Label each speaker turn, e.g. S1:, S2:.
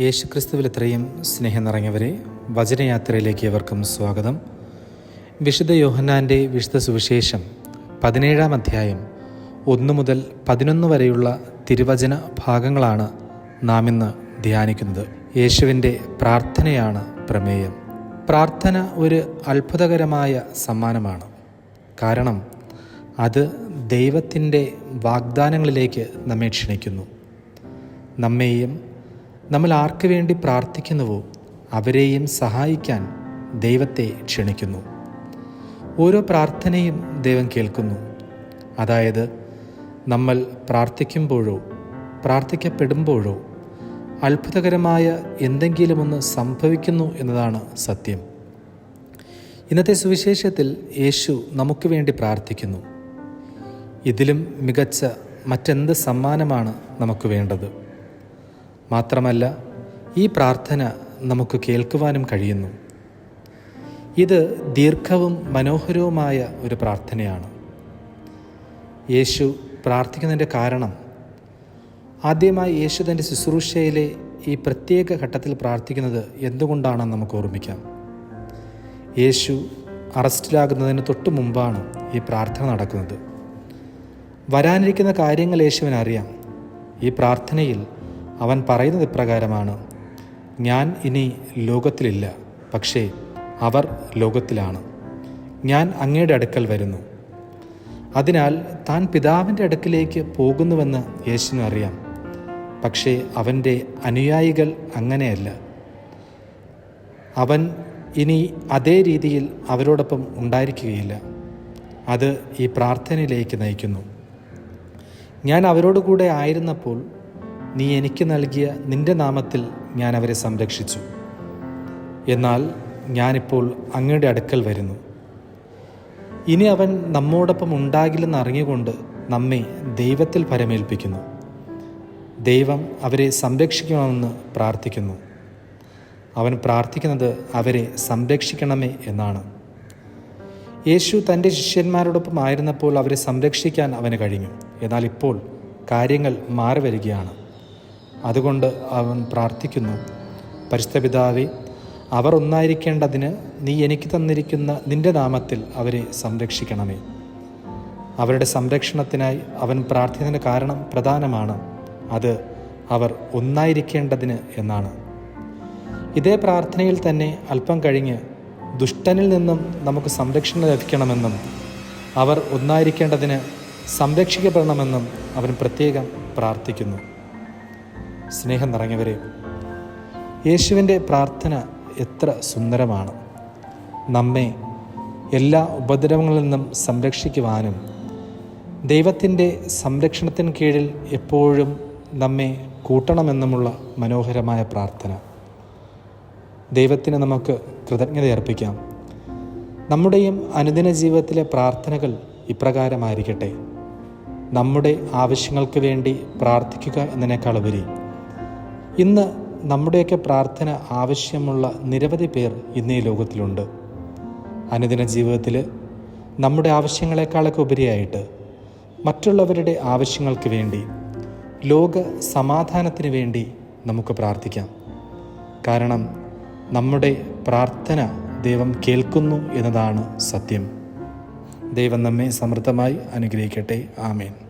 S1: യേശുക്രിസ്തുവിൽ ഇത്രയും സ്നേഹം നിറഞ്ഞവരെ വചനയാത്രയിലേക്ക് അവർക്കും സ്വാഗതം. വിശുദ്ധ യോഹന്നാന്റെ വിശുദ്ധ സുവിശേഷം പതിനേഴാം അധ്യായം ഒന്ന് മുതൽ പതിനൊന്ന് വരെയുള്ള തിരുവചന ഭാഗങ്ങളാണ് നാം ഇന്ന് ധ്യാനിക്കുന്നത്. യേശുവിന്റെ പ്രാർത്ഥനയാണ് പ്രമേയം. പ്രാർത്ഥന ഒരു അത്ഭുതകരമായ സമ്മാനമാണ്. കാരണം അത് ദൈവത്തിന്റെ വാഗ്ദാനങ്ങളിലേക്ക് നമ്മെ ക്ഷണിക്കുന്നു. നമ്മെയും നമ്മൾ ആർക്കു വേണ്ടി പ്രാർത്ഥിക്കുന്നുവോ അവരെയും സഹായിക്കാൻ ദൈവത്തെ ക്ഷണിക്കുന്നു. ഓരോ പ്രാർത്ഥനയും ദൈവം കേൾക്കുന്നു. അതായത് നമ്മൾ പ്രാർത്ഥിക്കുമ്പോഴോ പ്രാർത്ഥിക്കപ്പെടുമ്പോഴോ അത്ഭുതകരമായ എന്തെങ്കിലുമൊന്ന് സംഭവിക്കുന്നു എന്നതാണ് സത്യം. ഇന്നത്തെ സുവിശേഷത്തിൽ യേശു നമുക്ക് വേണ്ടി പ്രാർത്ഥിക്കുന്നു. ഇതിലും മികച്ച മറ്റെന്ത് സമ്മാനമാണ് നമുക്ക് വേണ്ടത്? മാത്രമല്ല ഈ പ്രാർത്ഥന നമുക്ക് കേൾക്കുവാനും കഴിയുന്നു. ഇത് ദീർഘവും മനോഹരവുമായ ഒരു പ്രാർത്ഥനയാണ്. യേശു പ്രാർത്ഥിക്കുന്നതിന്റെ കാരണം ആദ്യമായി യേശു തന്റെ ശുശ്രൂഷയിലെ ഈ പ്രത്യേക ഘട്ടത്തിൽ പ്രാർത്ഥിക്കുന്നത് എന്തുകൊണ്ടാണെന്ന് നമുക്ക് ഓർമ്മിക്കാം. യേശു അറസ്റ്റിലാകുന്നതിന് തൊട്ട് മുമ്പാണ് ഈ പ്രാർത്ഥന നടക്കുന്നത്. വരാനിരിക്കുന്ന കാര്യങ്ങൾ യേശുവിനറിയാം. ഈ പ്രാർത്ഥനയിൽ അവൻ പറയുന്നത് ഇപ്രകാരമാണ് ഞാൻ ഇനി ലോകത്തിലില്ല പക്ഷേ അവർ ലോകത്തിലാണ്. ഞാൻ അങ്ങയുടെ അടുക്കൽ വരുന്നു. അതിനാൽ താൻ പിതാവിന്റെ അടുക്കിലേക്ക് പോകുന്നുവെന്ന് യേശുവിന് അറിയാം. പക്ഷേ അവന്റെ അനുയായികൾ അങ്ങനെയല്ല. അവൻ ഇനി അതേ രീതിയിൽ അവരോടൊപ്പം ഉണ്ടായിരിക്കുകയില്ല. അത് ഈ പ്രാർത്ഥനയിലേക്ക് നയിക്കുന്നു. ഞാൻ അവരോടുകൂടെ ആയിരുന്നപ്പോൾ നീ എനിക്ക് നൽകിയ നിന്റെ നാമത്തിൽ ഞാൻ അവരെ സംരക്ഷിച്ചു. എന്നാൽ ഞാനിപ്പോൾ അങ്ങയുടെ അടുക്കൽ വരുന്നു. ഇനി അവൻ നമ്മോടൊപ്പം ഉണ്ടാകില്ലെന്ന് അറിഞ്ഞുകൊണ്ട് നമ്മെ ദൈവത്തിൽ പരമേൽപ്പിക്കുന്നു. ദൈവം അവരെ സംരക്ഷിക്കണമെന്ന് പ്രാർത്ഥിക്കുന്നു. അവൻ പ്രാർത്ഥിക്കുന്നത് അവരെ സംരക്ഷിക്കണമേ എന്നാണ്. യേശു തന്റെ ശിഷ്യന്മാരോടൊപ്പം ആയിരുന്നപ്പോൾ അവരെ സംരക്ഷിക്കാൻ അവന് കഴിഞ്ഞു. എന്നാൽ ഇപ്പോൾ കാര്യങ്ങൾ മാറി വരികയാണ്. അതുകൊണ്ട് അവൻ പ്രാർത്ഥിക്കുന്നു. പരിശുദ്ധ അവർ ഒന്നായിരിക്കേണ്ടതിന് നീ എനിക്ക് തന്നിരിക്കുന്ന നിന്റെ നാമത്തിൽ അവരെ സംരക്ഷിക്കണമേ. അവരുടെ സംരക്ഷണത്തിനായി അവൻ പ്രാർത്ഥിക്കുന്നതിന് കാരണം പ്രധാനമാണ്. അത് അവർ ഒന്നായിരിക്കേണ്ടതിന് എന്നാണ്. ഇതേ പ്രാർത്ഥനയിൽ തന്നെ അല്പം കഴിഞ്ഞ് ദുഷ്ടനിൽ നിന്നും നമുക്ക് സംരക്ഷണം ലഭിക്കണമെന്നും അവർ ഒന്നായിരിക്കേണ്ടതിന് സംരക്ഷിക്കപ്പെടണമെന്നും അവൻ പ്രത്യേകം പ്രാർത്ഥിക്കുന്നു. സ്നേഹം നിറഞ്ഞവരെ യേശുവിന്റെ പ്രാർത്ഥന എത്ര സുന്ദരമാണ്. നമ്മെ എല്ലാ ഉപദ്രവങ്ങളിൽ നിന്നും സംരക്ഷിക്കുവാനും ദൈവത്തിന്റെ സംരക്ഷണത്തിന് കീഴിൽ എപ്പോഴും നമ്മെ കൂട്ടണമെന്നുമുള്ള മനോഹരമായ പ്രാർത്ഥന. ദൈവത്തിന് നമുക്ക് കൃതജ്ഞത അർപ്പിക്കാം. നമ്മുടെയും അനുദിന ജീവിതത്തിലെ പ്രാർത്ഥനകൾ ഇപ്രകാരമായിരിക്കട്ടെ. നമ്മുടെ ആവശ്യങ്ങൾക്ക് വേണ്ടി പ്രാർത്ഥിക്കുക എന്നതിനേക്കാളുപരി ഇന്ന് നമ്മുടെയൊക്കെ പ്രാർത്ഥന ആവശ്യമുള്ള നിരവധി പേർ ഇന്ന് ഈ ലോകത്തിലുണ്ട്. അനുദിന ജീവിതത്തിൽ നമ്മുടെ ആവശ്യങ്ങളെക്കാളൊക്കെ ഉപരിയായിട്ട് മറ്റുള്ളവരുടെ ആവശ്യങ്ങൾക്ക് വേണ്ടി ലോക സമാധാനത്തിന് വേണ്ടി നമുക്ക് പ്രാർത്ഥിക്കാം. കാരണം നമ്മുടെ പ്രാർത്ഥന ദൈവം കേൾക്കുന്നു എന്നതാണ് സത്യം. ദൈവം നമ്മെ സമൃദ്ധമായി അനുഗ്രഹിക്കട്ടെ. ആമേൻ.